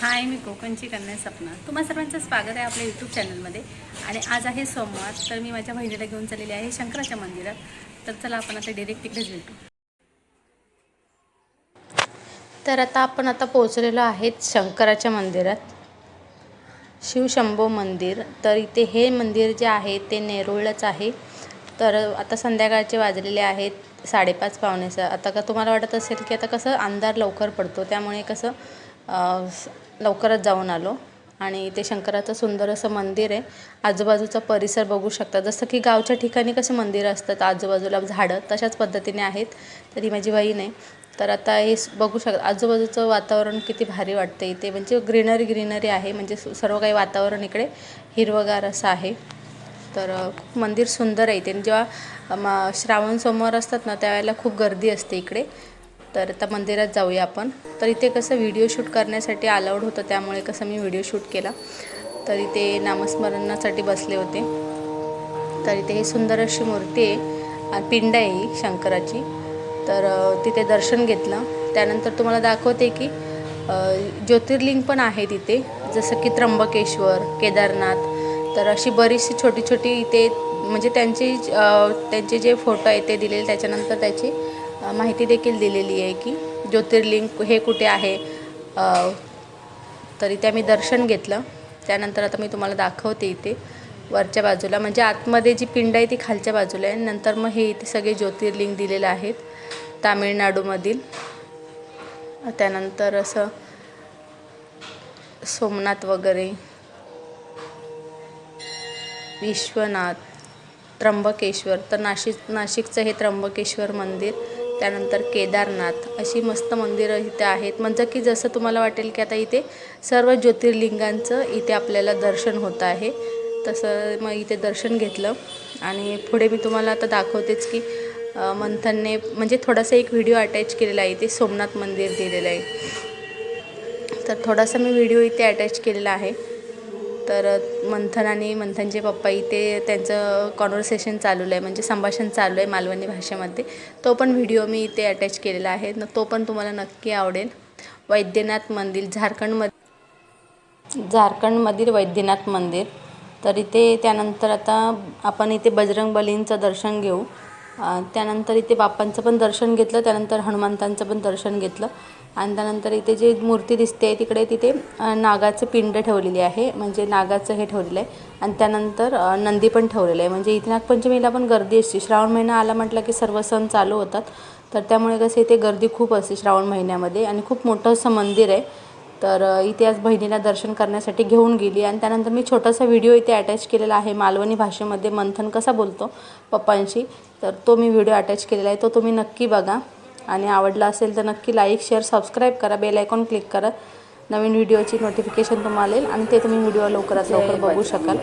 हाय मी कोकणची कन्या सपना. तुम्हा सर्वांचं स्वागत आहे आपल्या यूट्यूब चॅनलमध्ये आणि आज आहे सोमवार तर मी माझ्या बहिणीला घेऊन चाललेली आहे शंकराच्या मंदिरात. तर चला आपण आता डिरेक्ट तिकडेच भेटू. तर आता आपण आता पोहोचलेलो आहेत शंकराच्या मंदिरात. शिवशंभो मंदिर. तर इथे हे मंदिर जे आहे ते नेरुळच आहे. तर आता संध्याकाळचे वाजलेले आहेत साडेपाच पावणेचं आता का तुम्हाला वाटत असेल की आता कसं अंधार लवकर पडतो त्यामुळे कसं लवकरच जाऊन आलो. आणि ते शंकराचं सुंदर असं मंदिर आहे. आजूबाजूचा परिसर बघू शकता. जसं की गावच्या ठिकाणी कसे मंदिरं असतात आजूबाजूला झाडं तशाच पद्धतीने आहेत तर ही माझी बहीण आहे. तर आता हे बघू शकता आजूबाजूचं वातावरण किती भारी वाटतं इथे. म्हणजे ग्रीनरी ग्रीनरी आहे. म्हणजे सर्व काही वातावरण इकडे हिरवगार असं आहे. तर खूप मंदिर सुंदर आहे इथे. आणि जेव्हा श्रावण सोमवार असतात ना त्यावेळेला खूप गर्दी असते इकडे. तर आता मंदिरात जाऊया आपण. तर इथे कसं व्हिडिओ शूट करण्यासाठी अलाउड होतं त्यामुळे कसं मी व्हिडिओ शूट केला. तर इथे नामस्मरणासाठी बसले होते. तर इथे ही सुंदर अशी मूर्ती आहे आणि पिंड आहे ही शंकराची. तर तिथे दर्शन घेतलं. त्यानंतर तुम्हाला दाखवते की ज्योतिर्लिंग पण आहे तिथे. जसं की त्र्यंबकेश्वर केदारनाथ. तर अशी बरीचशी छोटी छोटी इथे म्हणजे त्यांची त्यांचे जे फोटो आहे ते दिलेले त्याच्यानंतर त्याची माहिती देखील दिलेली आहे की ज्योतिर्लिंग हे कुठे आहे? तर इथे आम्ही दर्शन घेतलं. त्यानंतर आता मी तुम्हाला दाखवते इथे वरच्या बाजूला. म्हणजे आतमध्ये जी पिंड आहे ती खालच्या बाजूला आहे. नंतर मग हे इथे सगळे ज्योतिर्लिंग दिलेले आहेत तामिळनाडूमधील. त्यानंतर असं सोमनाथ वगैरे विश्वनाथ त्र्यंबकेश्वर. तर नाशिक नाशिकचं हे त्र्यंबकेश्वर मंदिर. त्यानंतर केदारनाथ अशी मस्त मंदिरं इथे आहेत. म्हणजे की जसं तुम्हाला वाटेल की आता इथे सर्व ज्योतिर्लिंगांचं इथे आपल्याला दर्शन होतं आहे. तसं मग इथे दर्शन घेतलं. आणि पुढे मी तुम्हाला आता दाखवतेच की मंथनने म्हणजे थोडासा एक व्हिडिओ अटॅच केलेला आहे इथे. सोमनाथ मंदिर दिलेलं आहे. तर थोडासा मी व्हिडिओ इथे अटॅच केलेला आहे. तर मंथन आणि मंथनचे पप्पा इथे त्यांचं कॉन्व्हर्सेशन चालू आहे म्हणजे संभाषण चालू आहे मालवणी भाषेमध्ये. तो पण व्हिडिओ मी इथे अटॅच केलेला आहे. न तो पण तुम्हाला नक्की आवडेल. वैद्यनाथ मंदिर झारखंडमध्ये झारखंडमधील वैद्यनाथ मंदिर. तर इथे त्यानंतर आता आपण इथे बजरंग बलींचं दर्शन घेऊ. त्यानंतर इथे बाप्पांचं पण दर्शन घेतलं त्यानंतर हनुमंतांचं पण दर्शन घेतलं. आणि त्यानंतर इथे जे मूर्ती दिसते तिकडे तिथे नागाचं पिंड ठेवलेली आहे. म्हणजे नागाचं हे ठेवलेलं आहे. आणि त्यानंतर नंदी पण ठेवलेलं आहे. म्हणजे इथे नागपंचमीला पण गर्दी असते. श्रावण महिना आला म्हटलं की सर्व सण चालू होतात. तर त्यामुळे कसं इथे गर्दी खूप असते श्रावण महिन्यामध्ये. आणि खूप मोठं असं मंदिर आहे. तर इथे आज बहिणीला दर्शन करण्यासाठी घेऊन गेली आणि त्यानंतर मी छोटासा व्हिडिओ इथे अटॅच केलेला आहे. मालवणी भाषेमध्ये मंथन कसा बोलतो पप्पांशी? तर तो मी व्हिडिओ अटॅच केलेला आहे. तो तुम्ही नक्की बघा. आणि आवडला असेल तर नक्की लाईक शेअर सबस्क्राईब करा. बेल आयकॉन क्लिक करा. नवीन व्हिडिओची नोटिफिकेशन तुम्हाला येईल आणि ते तुम्ही व्हिडिओ लवकरात लवकर बघू शकाल.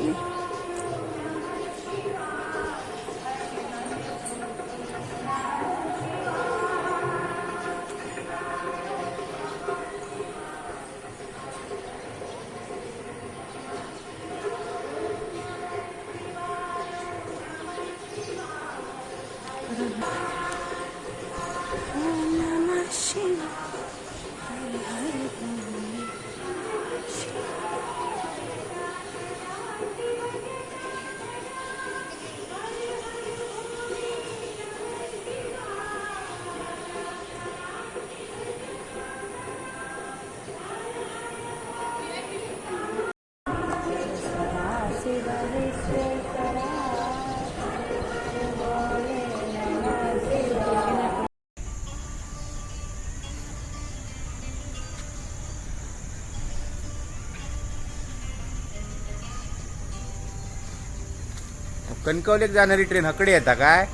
कणकवलीत जाणारी ट्रेन हकडे येता काय?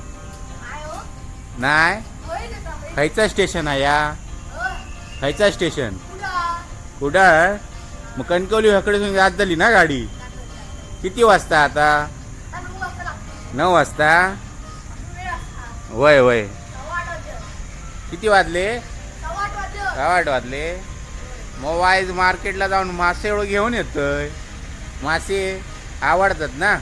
नाही? खयचा स्टेशन आहे या? खयचा स्टेशन? कुडाळ? मग कणकवली हकडे जात झाली ना गाडी? किती वाजता आता? नऊ वाजता? वय वय. किती वाजले? आठ वाजले. मग वाईज मार्केटला जाऊन मासे एवढं घेऊन येतोय. मासे आवडतात ना?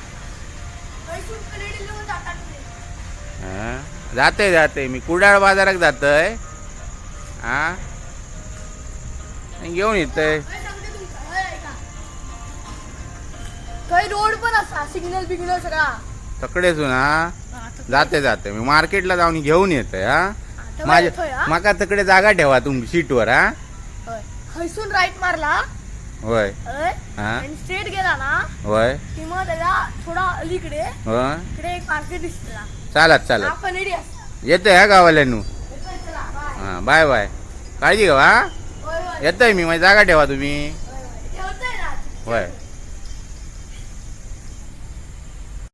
जाते जाते. मी कुडाळ बाजारात जातोय. घेऊन येतोय. काही रोड पण असा सिग्नल बिग्नल सगळा. जाते जाते. मी मार्केटला जाऊन घेऊन येतोय हा? माझ्या माका तकडे जागा ठेवा तुम सीटवर हा? हैसून राईट मारला. होय. हा? आणि स्ट्रेट गेला ना होय. की मग त्याला थोडा अलीकडे इकडे एक मार्केट दिसला चालत चालत. आपण रेडी असतो. येतोय हा गावाल्यानू हा बाय बाय काळजी घ्या हा? येतोय मी माझी जागा ठेवा तुम्ही. होय.